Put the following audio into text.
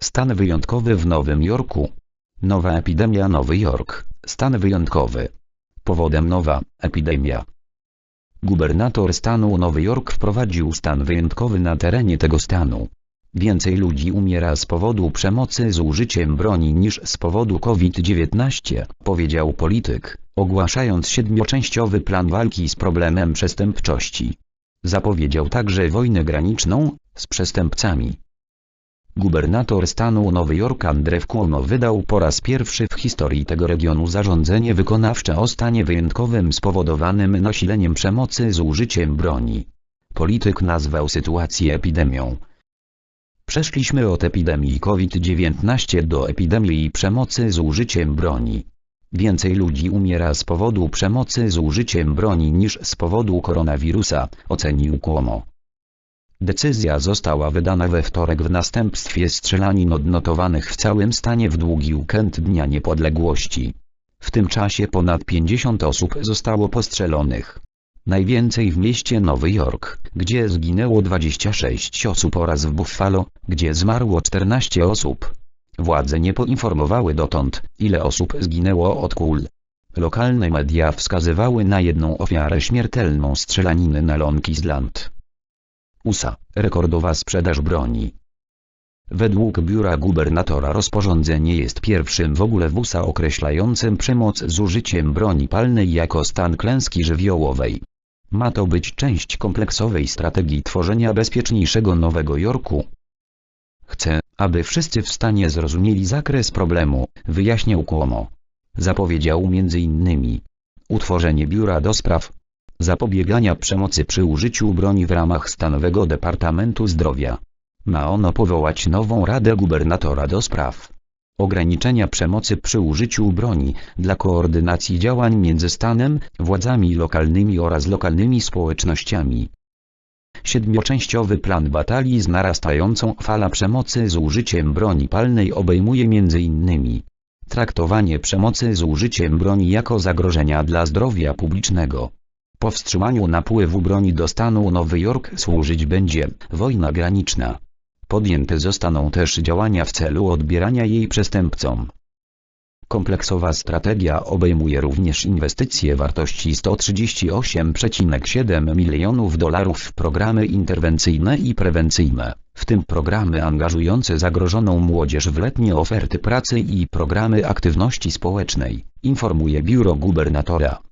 Stan wyjątkowy w Nowym Jorku. Nowa epidemia Nowy Jork. Stan wyjątkowy. Powodem nowa epidemia. Gubernator stanu Nowy Jork wprowadził stan wyjątkowy na terenie tego stanu. Więcej ludzi umiera z powodu przemocy z użyciem broni niż z powodu COVID-19, powiedział polityk, ogłaszając siedmioczęściowy plan walki z problemem przestępczości. Zapowiedział także wojnę graniczną z przestępcami. Gubernator stanu Nowy Jork Andrew Cuomo wydał po raz pierwszy w historii tego regionu zarządzenie wykonawcze o stanie wyjątkowym spowodowanym nasileniem przemocy z użyciem broni. Polityk nazwał sytuację epidemią. Przeszliśmy od epidemii COVID-19 do epidemii przemocy z użyciem broni. Więcej ludzi umiera z powodu przemocy z użyciem broni niż z powodu koronawirusa, ocenił Cuomo. Decyzja została wydana we wtorek w następstwie strzelanin odnotowanych w całym stanie w długi weekend Dnia Niepodległości. W tym czasie ponad 50 osób zostało postrzelonych. Najwięcej w mieście Nowy Jork, gdzie zginęło 26 osób oraz w Buffalo, gdzie zmarło 14 osób. Władze nie poinformowały dotąd, ile osób zginęło od kul. Lokalne media wskazywały na jedną ofiarę śmiertelną strzelaniny na Long Island. USA, rekordowa sprzedaż broni. Według biura gubernatora rozporządzenie jest pierwszym w ogóle w USA określającym przemoc z użyciem broni palnej jako stan klęski żywiołowej. Ma to być część kompleksowej strategii tworzenia bezpieczniejszego Nowego Jorku. Chcę, aby wszyscy w stanie zrozumieli zakres problemu, wyjaśniał Cuomo. Zapowiedział m.in. utworzenie biura do spraw zapobiegania przemocy przy użyciu broni w ramach Stanowego Departamentu Zdrowia. Ma ono powołać nową Radę Gubernatora do spraw ograniczenia przemocy przy użyciu broni dla koordynacji działań między stanem, władzami lokalnymi oraz lokalnymi społecznościami. Siedmioczęściowy plan batalii z narastającą falą przemocy z użyciem broni palnej obejmuje m.in. traktowanie przemocy z użyciem broni jako zagrożenia dla zdrowia publicznego. Powstrzymaniu napływu broni do stanu Nowy Jork służyć będzie wojna graniczna. Podjęte zostaną też działania w celu odbierania jej przestępcom. Kompleksowa strategia obejmuje również inwestycje wartości 138,7 milionów dolarów w programy interwencyjne i prewencyjne, w tym programy angażujące zagrożoną młodzież w letnie oferty pracy i programy aktywności społecznej, informuje biuro gubernatora.